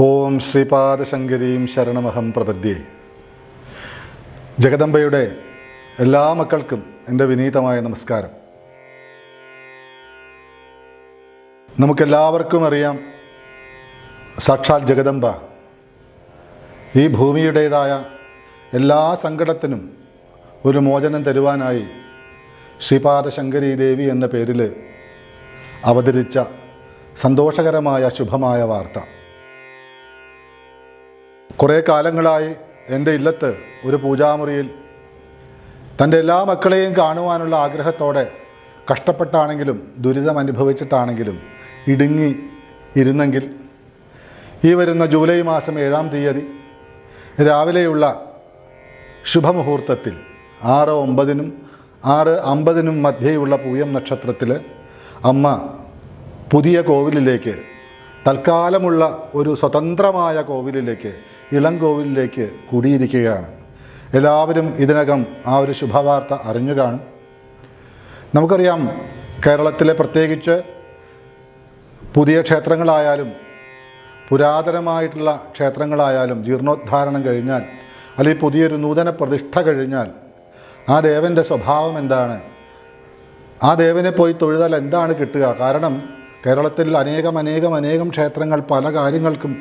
ഓം ശ്രീപാദശങ്കരീം ശരണമഹം പ്രപദ്യേ. ജഗദംബയുടെ എല്ലാ മക്കൾക്കും എന്റെ വിനീതമായ നമസ്കാരം. നമുക്കെല്ലാവർക്കും അറിയാം സാക്ഷാൽ ജഗദംബ ഈ ഭൂമിയുടേതായ എല്ലാ സങ്കടത്തിനും ഒരു മോചനം തരുവാനായി ശ്രീപാദശങ്കരി ദേവി എന്ന പേരിൽ അവതരിച്ച സന്തോഷകരമായ ശുഭമായ വാർത്ത. കുറേ കാലങ്ങളായി എന്റെ ഇല്ലത്ത് ഒരു പൂജാമുറിയിൽ തന്റെ എല്ലാ മക്കളെയും കാണുവാനുള്ള ആഗ്രഹത്തോടെ കഷ്ടപ്പെട്ടാണെങ്കിലും ദുരിതം അനുഭവിച്ചിട്ടാണെങ്കിലും ഇടുങ്ങി ഇരുന്നെങ്കിൽ ഈ വരുന്ന ജൂലൈ മാസം ഏഴാം തീയതി രാവിലെയുള്ള ശുഭമുഹൂർത്തത്തിൽ ആറ് ഒമ്പതിനും ആറ് അമ്പതിനും മധ്യേയുള്ള പൂയം നക്ഷത്രത്തിൽ അമ്മ പുതിയ കോവിലിലേക്ക് തൽക്കാലമുള്ള ഒരു സ്വതന്ത്രമായ കോവിലിലേക്ക് ഇളം കോവിലിലേക്ക് കുടിയിരിക്കുകയാണ്. എല്ലാവരും ഇതിനകം ആ ഒരു ശുഭവാർത്ത അറിഞ്ഞു കാണും. നമുക്കറിയാം കേരളത്തിലെ പ്രത്യേകിച്ച് പുതിയ ക്ഷേത്രങ്ങളായാലും പുരാതനമായിട്ടുള്ള ക്ഷേത്രങ്ങളായാലും ജീർണോദ്ധാരണം കഴിഞ്ഞാൽ അല്ലെങ്കിൽ പുതിയൊരു നൂതന പ്രതിഷ്ഠ കഴിഞ്ഞാൽ ആ ദേവന്റെ സ്വഭാവം എന്താണ്? ആ ദേവനെ പോയി തൊഴുതാൽ എന്താണ് കിട്ടുക? കാരണം കേരളത്തിൽ അനേകം അനേകം അനേകം ക്ഷേത്രങ്ങൾ പല കാര്യങ്ങൾക്കും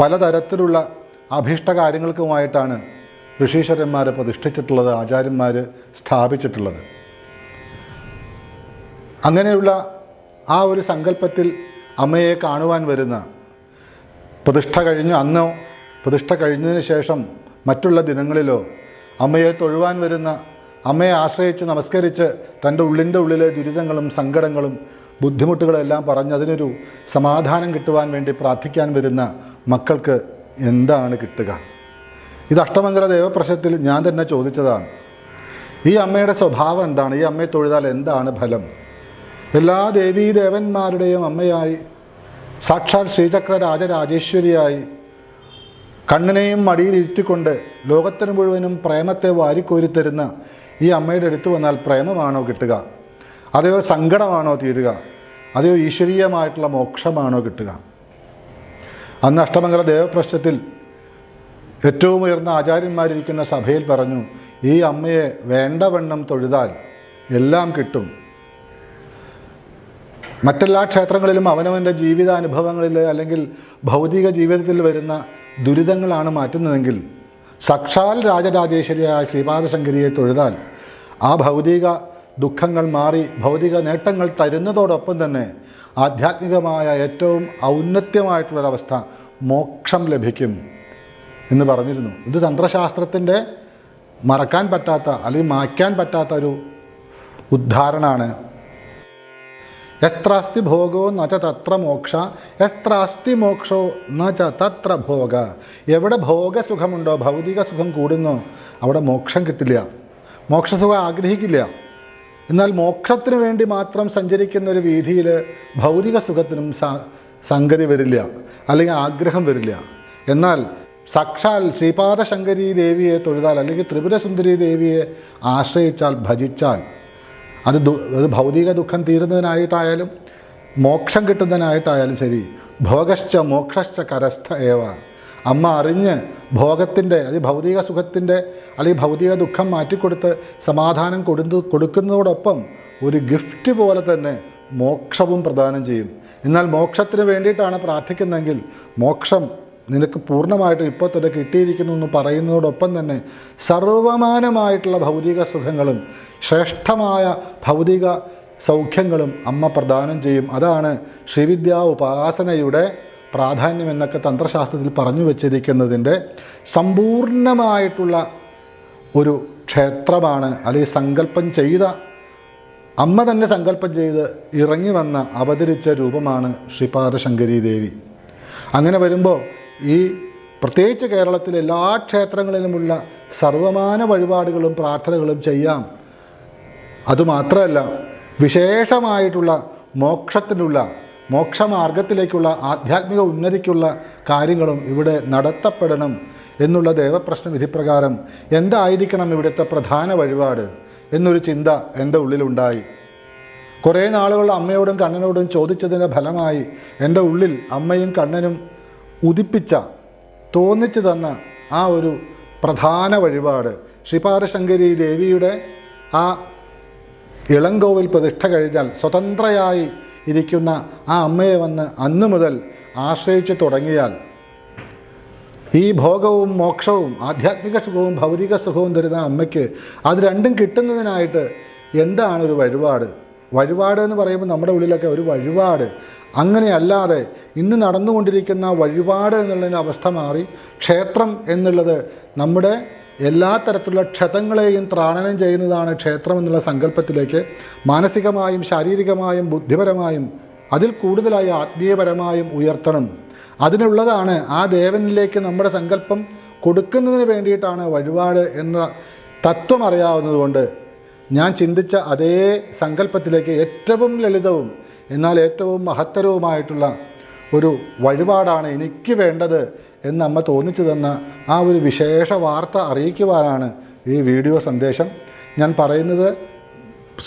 പലതരത്തിലുള്ള അഭീഷ്ട കാര്യങ്ങൾക്കുമായിട്ടാണ് ഋഷീശ്വരന്മാർ പ്രതിഷ്ഠിച്ചിട്ടുള്ളത് ആചാര്യന്മാർ സ്ഥാപിച്ചിട്ടുള്ളത്. അങ്ങനെയുള്ള ആ ഒരു സങ്കല്പത്തിൽ അമ്മയെ കാണുവാൻ വരുന്ന പ്രതിഷ്ഠ കഴിഞ്ഞ് അന്നോ പ്രതിഷ്ഠ കഴിഞ്ഞതിന് ശേഷം മറ്റുള്ള ദിനങ്ങളിലോ അമ്മയെ തൊഴുവാൻ വരുന്ന അമ്മയെ ആശ്രയിച്ച് നമസ്കരിച്ച് തന്റെ ഉള്ളിന്റെ ഉള്ളിലെ ദുരിതങ്ങളും സങ്കടങ്ങളും ബുദ്ധിമുട്ടുകളെല്ലാം പറഞ്ഞ് അതിനൊരു സമാധാനം കിട്ടുവാൻ വേണ്ടി പ്രാർത്ഥിക്കാൻ വരുന്ന മക്കൾക്ക് എന്താണ് കിട്ടുക? ഇത് അഷ്ടമംഗല ദേവപ്രശത്തിൽ ഞാൻ തന്നെ ചോദിച്ചതാണ്. ഈ അമ്മയുടെ സ്വഭാവം എന്താണ്? ഈ അമ്മയെ തൊഴുതാൽ എന്താണ് ഫലം? എല്ലാ ദേവീ ദേവന്മാരുടെയും അമ്മയായി സാക്ഷാൽ ശ്രീചക്ര രാജരാജേശ്വരിയായി കണ്ണിനെയും മടിയിൽ ഇരുത്തിക്കൊണ്ട് ലോകത്തിന് മുഴുവനും പ്രേമത്തെ വാരിക്കോരിത്തരുന്ന ഈ അമ്മയുടെ അടുത്ത് വന്നാൽ പ്രേമമാണോ കിട്ടുക? അതെയോ സങ്കടമാണോ തീരുക? അതെയോ ഈശ്വരീയമായിട്ടുള്ള മോക്ഷമാണോ കിട്ടുക? അന്ന് അഷ്ടമംഗല ദേവപ്രശ്നത്തിൽ ഏറ്റവും ഉയർന്ന ആചാര്യന്മാരിരിക്കുന്ന സഭയിൽ പറഞ്ഞു ഈ അമ്മയെ വേണ്ടവണ്ണം തൊഴുതാൽ എല്ലാം കിട്ടും. മറ്റെല്ലാ ക്ഷേത്രങ്ങളിലും അവനവന്റെ ജീവിതാനുഭവങ്ങളിൽ അല്ലെങ്കിൽ ഭൗതിക ജീവിതത്തിൽ വരുന്ന ദുരിതങ്ങളാണ് മാറ്റുന്നതെങ്കിൽ സക്ഷാൽ രാജരാജേശ്വരിയായ ശ്രീപാദശങ്കരിയെ തൊഴുതാൽ ആ ഭൗതിക ദുഃഖങ്ങൾ മാറി ഭൗതിക നേട്ടങ്ങൾ തരുന്നതോടൊപ്പം തന്നെ ആധ്യാത്മികമായ ഏറ്റവും ഔന്നത്യമായിട്ടുള്ളൊരവസ്ഥ മോക്ഷം ലഭിക്കും എന്ന് പറഞ്ഞിരുന്നു. ഇത് തന്ത്രശാസ്ത്രത്തിന്റെ മറക്കാൻ പറ്റാത്ത അല്ലെങ്കിൽ മായ്ക്കാൻ പറ്റാത്ത ഒരു ഉദ്ധാരണമാണ് എത്രാസ്തി ഭോഗോ ന തത്ര മോക്ഷ എത്രാസ്തി മോക്ഷോ ന തത്ര ഭോഗ. എവിടെ ഭോഗസുഖമുണ്ടോ ഭൗതിക സുഖം കൂടുന്നോ അവിടെ മോക്ഷം കിട്ടില്ല. മോക്ഷസുഖം ആഗ്രഹിക്കില്ല. എന്നാൽ മോക്ഷത്തിന് വേണ്ടി മാത്രം സഞ്ചരിക്കുന്ന ഒരു വീതിയിൽ ഭൗതിക സുഖത്തിനും സംഗതി വരില്ല അല്ലെങ്കിൽ ആഗ്രഹം വരില്ല. എന്നാൽ സാക്ഷാൽ ശ്രീപാദശങ്കരി ദേവിയെ തൊഴുതാൽ അല്ലെങ്കിൽ ത്രിപുരസുന്ദരി ദേവിയെ ആശ്രയിച്ചാൽ ഭജിച്ചാൽ അത് ദു- അത് ഭൗതിക ദുഃഖം തീരുന്നതിനായിട്ടായാലും മോക്ഷം കിട്ടുന്നതിനായിട്ടായാലും ശരി. ഭോഗശ്ച മോക്ഷശ്ച കരസ്ഥ ഏവ. അമ്മ അറിഞ്ഞ് ഭോഗത്തിന്റെ അത് ഭൗതിക സുഖത്തിന്റെ അല്ലെങ്കിൽ ഭൗതിക ദുഃഖം മാറ്റിക്കൊടുത്ത് സമാധാനം കൊടുത്ത് കൊടുക്കുന്നതോടൊപ്പം ഒരു ഗിഫ്റ്റ് പോലെ തന്നെ മോക്ഷവും പ്രദാനം ചെയ്യും. എന്നാൽ മോക്ഷത്തിന് വേണ്ടിയിട്ടാണ് പ്രാർത്ഥിക്കുന്നതെങ്കിൽ മോക്ഷം നിനക്ക് പൂർണമായിട്ടും ഇപ്പോൾ തന്നെ കിട്ടിയിരിക്കുന്നു എന്ന് പറയുന്നതോടൊപ്പം തന്നെ സർവമാനമായിട്ടുള്ള ഭൗതിക സുഖങ്ങളും ശ്രേഷ്ഠമായ ഭൗതിക സൗഖ്യങ്ങളും അമ്മ പ്രദാനം ചെയ്യും. അതാണ് ശ്രീവിദ്യാ ഉപാസനയുടെ പ്രാധാന്യം എന്നൊക്കെ തന്ത്രശാസ്ത്രത്തിൽ പറഞ്ഞു വച്ചിരിക്കുന്നതിന്റെ സമ്പൂർണമായിട്ടുള്ള ഒരു ക്ഷേത്രമാണ് അല്ലെങ്കിൽ സങ്കല്പം ചെയ്ത അമ്മ തന്നെ സങ്കല്പം ചെയ്ത് ഇറങ്ങി വന്ന അവതരിച്ച രൂപമാണ് ശ്രീപാദശങ്കരി ദേവി അങ്ങനെ വരുമ്പോൾ ഈ പ്രത്യേകിച്ച് കേരളത്തിലെ എല്ലാ ക്ഷേത്രങ്ങളിലുമുള്ള സർവമാന വഴിപാടുകളും പ്രാർത്ഥനകളും ചെയ്യാം. അതുമാത്രമല്ല വിശേഷമായിട്ടുള്ള മോക്ഷത്തിനുള്ള മോക്ഷമാർഗത്തിലേക്കുള്ള ആധ്യാത്മിക ഉന്നതിക്കുള്ള കാര്യങ്ങളും ഇവിടെ നടത്തപ്പെടണം എന്നുള്ള ദേവപ്രശ്ന വിധിപ്രകാരം എന്തായിരിക്കണം ഇവിടുത്തെ പ്രധാന വഴിപാട് എന്നൊരു ചിന്ത എന്റെ ഉള്ളിലുണ്ടായി. കുറേ നാളുകൾ അമ്മയോടും കണ്ണനോടും ചോദിച്ചതിന്റെ ഫലമായി എന്റെ ഉള്ളിൽ അമ്മയും കണ്ണനും ഉദിപ്പിച്ച തോന്നിച്ചു തന്ന ആ ഒരു പ്രധാന വഴിപാട്. ശ്രീപാദശങ്കരി ദേവിയുടെ ആ ഇളങ്കോവിൽ പ്രതിഷ്ഠ കഴിഞ്ഞാൽ സ്വതന്ത്രയായി ഇരിക്കുന്ന ആ അമ്മയെ വന്ന് അന്നു മുതൽ ആശ്രയിച്ചു തുടങ്ങിയാൽ ഈ ഭോഗവും മോക്ഷവും ആധ്യാത്മിക സുഖവും ഭൗതിക സുഖവും തരുന്ന അമ്മയ്ക്ക് അത് രണ്ടും കിട്ടുന്നതിനായിട്ട് എന്താണ് ഒരു വഴിപാട്? വഴിപാട് എന്ന് പറയുമ്പോൾ നമ്മുടെ ഉള്ളിലൊക്കെ ഒരു വഴിപാട്. അങ്ങനെയല്ലാതെ ഇന്ന് നടന്നുകൊണ്ടിരിക്കുന്ന വഴിപാട് എന്നുള്ളതിന്റെ അവസ്ഥ മാറി ക്ഷേത്രം എന്നുള്ളത് നമ്മുടെ എല്ലാ തരത്തിലുള്ള ക്ഷതങ്ങളെയും ത്രാണനം ചെയ്യുന്നതാണ് ക്ഷേത്രം എന്നുള്ള സങ്കല്പത്തിലേക്ക് മാനസികമായും ശാരീരികമായും ബുദ്ധിപരമായും അതിൽ കൂടുതലായി ആത്മീയപരമായും ഉയർത്തണം. അതിനുള്ളതാണ് ആ ദേവനിലേക്ക് നമ്മുടെ സങ്കല്പം കൊടുക്കുന്നതിന് വേണ്ടിയിട്ടാണ് വഴിപാട് എന്ന തത്വം അറിയാവുന്നതുകൊണ്ട് ഞാൻ ചിന്തിച്ച അതേ സങ്കല്പത്തിലേക്ക് ഏറ്റവും ലളിതവും എന്നാൽ ഏറ്റവും മഹത്തരവുമായിട്ടുള്ള ഒരു വഴിപാടാണ് എനിക്ക് വേണ്ടത് എന്ന് അമ്മ തോന്നിച്ചു തന്ന ആ ഒരു വിശേഷ വാർത്ത അറിയിക്കുവാനാണ് ഈ വീഡിയോ സന്ദേശം. ഞാൻ പറയുന്നത്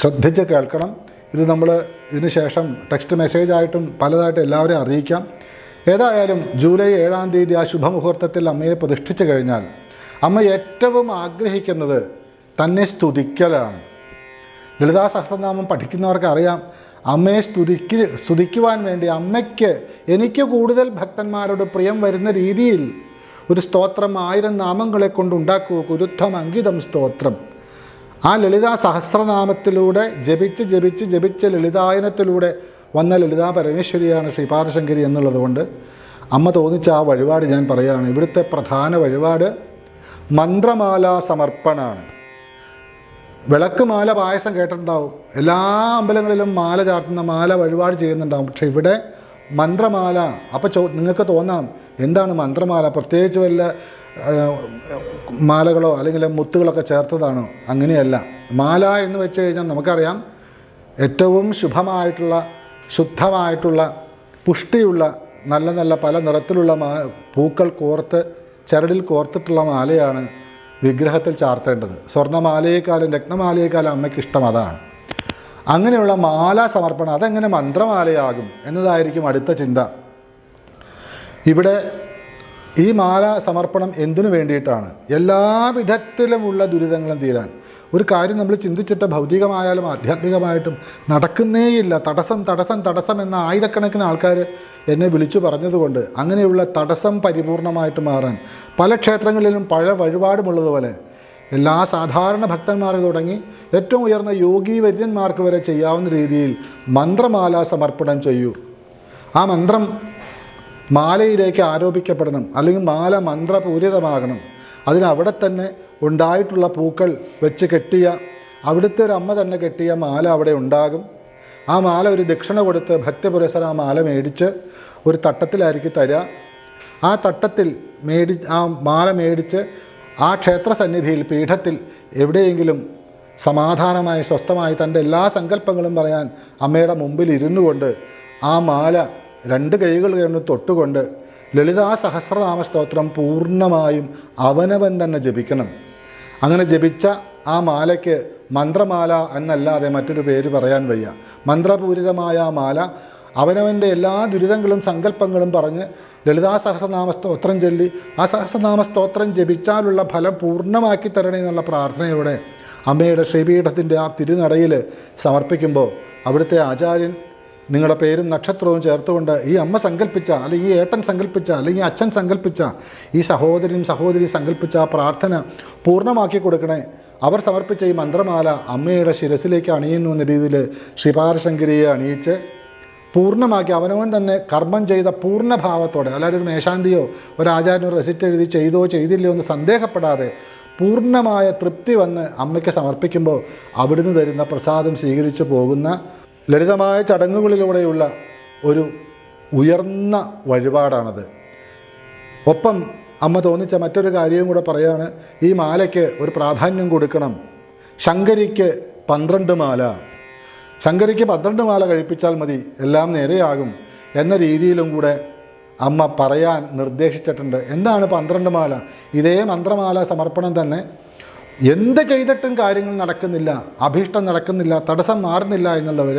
ശ്രദ്ധിച്ച് കേൾക്കണം. ഇത് നമ്മൾ ഇതിന് ശേഷം ടെക്സ്റ്റ് മെസ്സേജായിട്ടും പലതായിട്ടും എല്ലാവരെയും അറിയിക്കാം. ഏതായാലും ജൂലൈ ഏഴാം തീയതി ആ ശുഭമുഹൂർത്തത്തിൽ അമ്മയെ പ്രതിഷ്ഠിച്ചു കഴിഞ്ഞാൽ അമ്മ ഏറ്റവും ആഗ്രഹിക്കുന്നത് തന്നെ സ്തുതിക്കലാണ്. ലളിതാ സഹസ്രനാമം പഠിക്കുന്നവർക്ക് അറിയാം. അമ്മയെ സ്തുതിക്ക് സ്തുതിക്കുവാൻ വേണ്ടി അമ്മയ്ക്ക് എനിക്ക് കൂടുതൽ ഭക്തന്മാരോട് പ്രിയം വരുന്ന രീതിയിൽ ഒരു സ്തോത്രം ആയിരം നാമങ്ങളെ കൊണ്ട് ഉണ്ടാക്കൂ. കുരുദ്ധം അങ്കിതം സ്തോത്രം. ആ ലളിതാ സഹസ്രനാമത്തിലൂടെ ജപിച്ച് ജപിച്ച് ജപിച്ച ലളിതായനത്തിലൂടെ വന്ന ലളിതാ പരമേശ്വരിയാണ് ശ്രീപാദശങ്കരി എന്നുള്ളത് കൊണ്ട് അമ്മ തോന്നിച്ച ആ വഴിപാട് ഞാൻ പറയുകയാണ് ഇവിടുത്തെ പ്രധാന വഴിപാട് മന്ത്രമാല സമർപ്പണമാണ് വിളക്ക് മാല പായസം കേട്ടിട്ടുണ്ടാവും. എല്ലാ അമ്പലങ്ങളിലും മാല ചാർത്തുന്ന മാല വഴിപാട് ചെയ്യുന്നുണ്ടാവും. പക്ഷെ ഇവിടെ മന്ത്രമാല അപ്പോൾ ചോ നിങ്ങൾക്ക് തോന്നാം എന്താണ് മന്ത്രമാല? പ്രത്യേകിച്ച് വല്ല മാലകളോ അല്ലെങ്കിൽ മുത്തുകളൊക്കെ ചേർത്തതാണോ? അങ്ങനെയല്ല. മാല എന്ന് വെച്ച് കഴിഞ്ഞാൽ നമുക്കറിയാം ഏറ്റവും ശുഭമായിട്ടുള്ള ശുദ്ധമായിട്ടുള്ള പുഷ്ടിയുള്ള നല്ല നല്ല പല നിറത്തിലുള്ള മാ പൂക്കൾ കോർത്ത് ചരടിൽ കോർത്തിട്ടുള്ള മാലയാണ് വിഗ്രഹത്തിൽ ചാർത്തേണ്ടത്. സ്വർണമാലയേക്കാളും രത്നമാലയേക്കാളും അമ്മയ്ക്ക് ഇഷ്ടം അതാണ്. അങ്ങനെയുള്ള മാല സമർപ്പണം അതെങ്ങനെ മന്ത്രമാലയാകും എന്നതായിരിക്കും അടുത്ത ചിന്ത. ഇവിടെ ഈ മാല സമർപ്പണം എന്തിനു വേണ്ടിയിട്ടാണ്? എല്ലാ വിധത്തിലുമുള്ള ദുരിതങ്ങളും തീരാൻ. ഒരു കാര്യം നമ്മൾ ചിന്തിച്ചിട്ട് ഭൗതികമായാലും ആധ്യാത്മികമായിട്ടും നടക്കുന്നേയില്ല. തടസ്സം തടസ്സം തടസ്സം എന്ന ആയിരക്കണക്കിന് ആൾക്കാർ എന്നെ വിളിച്ചു പറഞ്ഞതുകൊണ്ട് അങ്ങനെയുള്ള തടസ്സം പരിപൂർണമായിട്ട് മാറാൻ പല ക്ഷേത്രങ്ങളിലും പല വഴിപാടുമുള്ളതുപോലെ എല്ലാ സാധാരണ ഭക്തന്മാർ തുടങ്ങി ഏറ്റവും ഉയർന്ന യോഗി വര്യന്മാർക്ക് വരെ ചെയ്യാവുന്ന രീതിയിൽ മന്ത്രമാല സമർപ്പണം ചെയ്യൂ. ആ മന്ത്രം മാലയിലേക്ക് ആരോപിക്കപ്പെടണം. അല്ലെങ്കിൽ മാല മന്ത്രപൂരിതമാകണം. അതിന് അവിടെ തന്നെ ഉണ്ടായിട്ടുള്ള പൂക്കൾ വെച്ച് കെട്ടിയ അവിടുത്തെ ഒരു അമ്മ തന്നെ കെട്ടിയ മാല അവിടെ ഉണ്ടാകും. ആ മാല ഒരു ദക്ഷിണ കൊടുത്ത് ഭക്തപുരസര ആ മാല മേടിച്ച് ഒരു തട്ടത്തിലായിരിക്കും തരിക ആ തട്ടത്തിൽ മേടി ആ മാല മേടിച്ച് ആ ക്ഷേത്ര സന്നിധിയിൽ പീഠത്തിൽ എവിടെയെങ്കിലും സമാധാനമായി സ്വസ്ഥമായി തന്റെ എല്ലാ സങ്കല്പങ്ങളും പറയാൻ അമ്മയുടെ മുമ്പിൽ ഇരുന്നു കൊണ്ട് ആ മാല രണ്ട് കൈകൾ കൊണ്ട് തൊട്ടുകൊണ്ട് ലളിതാ സഹസ്രനാമ സ്തോത്രം പൂർണമായും അവനവൻ തന്നെ ജപിക്കണം. അങ്ങനെ ജപിച്ച ആ മാലയ്ക്ക് മന്ത്രമാല എന്നല്ലാതെ മറ്റൊരു പേര് പറയാൻ വയ്യ. മന്ത്രപൂരിതമായ ആ മാല അവനവന്റെ എല്ലാ ദുരിതങ്ങളും സങ്കല്പങ്ങളും പറഞ്ഞ് ലളിതാ സഹസ്രനാമ സ്തോത്രം ചൊല്ലി. ആ സഹസ്രനാമ സ്തോത്രം ജപിച്ചാലുള്ള ഫലം പൂർണമാക്കി തരണേ എന്നുള്ള പ്രാർത്ഥനയോടെ അമ്മയുടെ ശ്രീപീഠത്തിന്റെ ആ തിരുനടയിൽ സമർപ്പിക്കുമ്പോൾ അവിടുത്തെ ആചാര്യൻ നിങ്ങളുടെ പേരും നക്ഷത്രവും ചേർത്തുകൊണ്ട് ഈ അമ്മ സങ്കല്പിച്ച അല്ലെങ്കിൽ ഈ ഏട്ടൻ സങ്കല്പിച്ച അല്ലെങ്കിൽ അച്ഛൻ സങ്കല്പിച്ച ഈ സഹോദരൻ സഹോദരി സങ്കല്പിച്ച പ്രാർത്ഥന പൂർണമാക്കി കൊടുക്കണേ. അവർ സമർപ്പിച്ച ഈ മന്ത്രമാല അമ്മയുടെ ശിരസിലേക്ക് അണിയുന്നു എന്ന രീതിയിൽ ശ്രീപാദശങ്കരിയെ അണിയിച്ച് പൂർണമാക്കി അവനവൻ തന്നെ കർമ്മം ചെയ്ത പൂർണഭാവത്തോടെ അല്ലാതെ ഒരു മേശാന്തിയോ ഒരു റെസിറ്റ് എഴുതി ചെയ്തോ ചെയ്തില്ലയോ എന്ന് സന്ദേഹപ്പെടാതെ പൂർണമായ തൃപ്തി വന്ന് അമ്മയ്ക്ക് സമർപ്പിക്കുമ്പോൾ അവിടുന്ന് തരുന്ന പ്രസാദം സ്വീകരിച്ചു പോകുന്ന ലളിതമായ ചടങ്ങുകളിലൂടെയുള്ള ഒരു ഉയർന്ന വഴിപാടാണത്. ഒപ്പം അമ്മ തോന്നിച്ച മറ്റൊരു കാര്യവും കൂടെ പറയാണ് ഈ മാലയ്ക്ക് ഒരു പ്രാധാന്യം കൊടുക്കണം. ശങ്കരിക്ക് പന്ത്രണ്ട് മാല. ശങ്കരിക്ക് പന്ത്രണ്ട് മാല കഴിപ്പിച്ചാൽ മതി എല്ലാം നേരെയാകും എന്ന രീതിയിലും കൂടെ അമ്മ പറയാൻ നിർദ്ദേശിച്ചിട്ടുണ്ട്. എന്താണ് പന്ത്രണ്ട് മാല? ഇതേ മന്ത്രമാല സമർപ്പണം തന്നെ എന്ത് ചെയ്തിട്ടും കാര്യങ്ങൾ നടക്കുന്നില്ല അഭീഷ്ടം നടക്കുന്നില്ല തടസ്സം മാറുന്നില്ല എന്നുള്ളവർ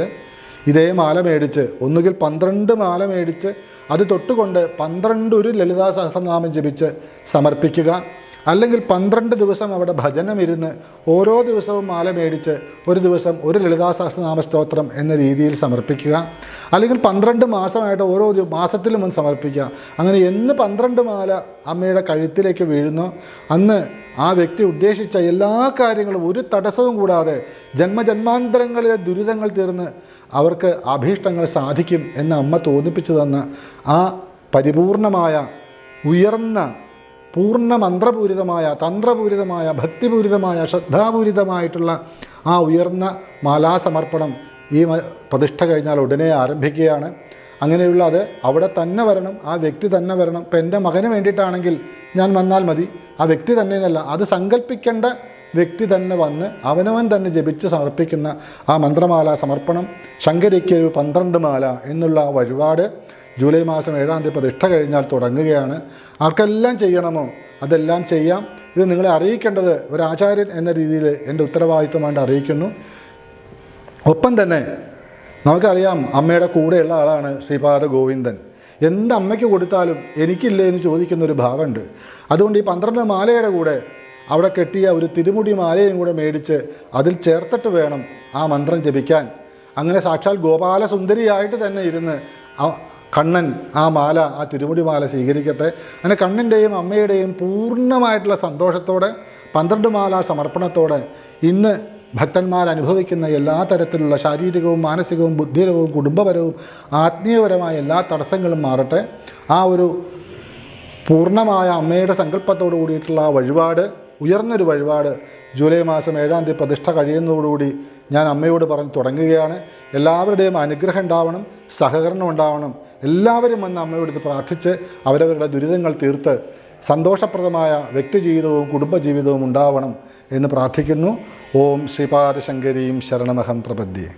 ഇതേ മാല മേടിച്ച് ഒന്നുകിൽ പന്ത്രണ്ട് മാല മേടിച്ച് അത് തൊട്ടുകൊണ്ട് പന്ത്രണ്ട് ഒരു ലളിതാ സഹസ്രനാമം ജപിച്ച് സമർപ്പിക്കുക. അല്ലെങ്കിൽ പന്ത്രണ്ട് ദിവസം അവിടെ ഭജനം ഇരുന്ന് ഓരോ ദിവസവും മാല മേടിച്ച് ഒരു ദിവസം ഒരു ലളിതാ സഹസ്രനാമ സ്തോത്രം എന്ന രീതിയിൽ സമർപ്പിക്കുക. അല്ലെങ്കിൽ പന്ത്രണ്ട് മാസമായിട്ട് ഓരോ മാസത്തിലും ഒന്ന് സമർപ്പിക്കുക. അങ്ങനെ എന്ന് പന്ത്രണ്ട് മാല അമ്മയുടെ കഴുത്തിലേക്ക് വീഴുന്നോ. അന്ന് ആ വ്യക്തി ഉദ്ദേശിച്ച എല്ലാ കാര്യങ്ങളും ഒരു തടസ്സവും കൂടാതെ ജന്മജന്മാന്തരങ്ങളിലെ ദുരിതങ്ങൾ തീർന്ന് അവർക്ക് അഭീഷ്ടങ്ങൾ സാധിക്കും എന്ന് അമ്മ തോന്നിപ്പിച്ചു തന്ന ആ പരിപൂർണമായ ഉയർന്ന പൂർണ മന്ത്രപൂരിതമായ തന്ത്രപൂരിതമായ ഭക്തിപൂരിതമായ ശ്രദ്ധാപൂരിതമായിട്ടുള്ള ആ ഉയർന്ന മാലാസമർപ്പണം ഈ പ്രതിഷ്ഠ കഴിഞ്ഞാൽ ഉടനെ ആരംഭിക്കുകയാണ്. അങ്ങനെയുള്ള അത് അവിടെ തന്നെ വരണം ആ വ്യക്തി തന്നെ വരണം. ഇപ്പം എന്റെ മകന് വേണ്ടിയിട്ടാണെങ്കിൽ ഞാൻ വന്നാൽ മതി. ആ വ്യക്തി തന്നെ എന്നല്ല അത് സങ്കല്പിക്കേണ്ട വ്യക്തി തന്നെ വന്ന് അവനവൻ തന്നെ ജപിച്ച് സമർപ്പിക്കുന്ന ആ മന്ത്രമാല സമർപ്പണം ശങ്കരിക്ക് ഒരു പന്ത്രണ്ട് മാല എന്നുള്ള വഴിപാട് ജൂലൈ മാസം ഏഴാം തീയതി പ്രതിഷ്ഠ കഴിഞ്ഞാൽ തുടങ്ങുകയാണ്. ആർക്കെല്ലാം ചെയ്യണമോ അതെല്ലാം ചെയ്യാം. ഇത് നിങ്ങളെ അറിയിക്കേണ്ടത് ഒരു ആചാര്യൻ എന്ന രീതിയിൽ എന്റെ ഉത്തരവാദിത്വമായിട്ട് അറിയിക്കുന്നു. ഒപ്പം തന്നെ നമുക്കറിയാം അമ്മയുടെ കൂടെയുള്ള ആളാണ് ശ്രീപാദ ഗോവിന്ദൻ. എന്ത് അമ്മയ്ക്ക് കൊടുത്താലും എനിക്കില്ലേ എന്ന് ചോദിക്കുന്ന ഒരു ഭാവമുണ്ട്. അതുകൊണ്ട് ഈ പന്ത്രണ്ട് മാലയുടെ കൂടെ അവിടെ കെട്ടിയ ഒരു തിരുമുടി മാലയും കൂടെ മേടിച്ച് അതിൽ ചേർത്തിട്ട് വേണം ആ മന്ത്രം ജപിക്കാൻ. അങ്ങനെ സാക്ഷാൽ ഗോപാലസുന്ദരിയായിട്ട് തന്നെ ഇരുന്ന് കണ്ണൻ ആ മാല ആ തിരുമുടി മാല സ്വീകരിക്കട്ടെ. അങ്ങനെ കണ്ണന്റെയും അമ്മയുടെയും പൂർണമായിട്ടുള്ള സന്തോഷത്തോടെ പന്ത്രണ്ട് മാല സമർപ്പണത്തോടെ ഇന്ന് ഭക്തന്മാർ അനുഭവിക്കുന്ന എല്ലാ തരത്തിലുള്ള ശാരീരികവും മാനസികവും ബുദ്ധിപരവും കുടുംബപരവും ആത്മീയപരമായ എല്ലാ തടസ്സങ്ങളും മാറട്ടെ. ആ ഒരു പൂർണമായ അമ്മയുടെ സങ്കല്പത്തോടു കൂടിയിട്ടുള്ള ആ വഴിപാട് ഉയർന്നൊരു വഴിപാട് ജൂലൈ മാസം ഏഴാം തീയതി പ്രതിഷ്ഠ കഴിയുന്നതോടുകൂടി ഞാൻ അമ്മയോട് പറഞ്ഞ് തുടങ്ങുകയാണ്. എല്ലാവരുടെയും അനുഗ്രഹം ഉണ്ടാവണം സഹകരണം ഉണ്ടാവണം. എല്ലാവരും വന്ന് അമ്മയോട് ഇത് പ്രാർത്ഥിച്ച് അവരവരുടെ ദുരിതങ്ങൾ തീർത്ത് സന്തോഷപ്രദമായ വ്യക്തിജീവിതവും കുടുംബജീവിതവും ഉണ്ടാവണം എന്ന് പ്രാർത്ഥിക്കുന്നു. ഓം ശ്രീപാദശങ്കരീം ശരണമഹം പ്രപദ്യേ.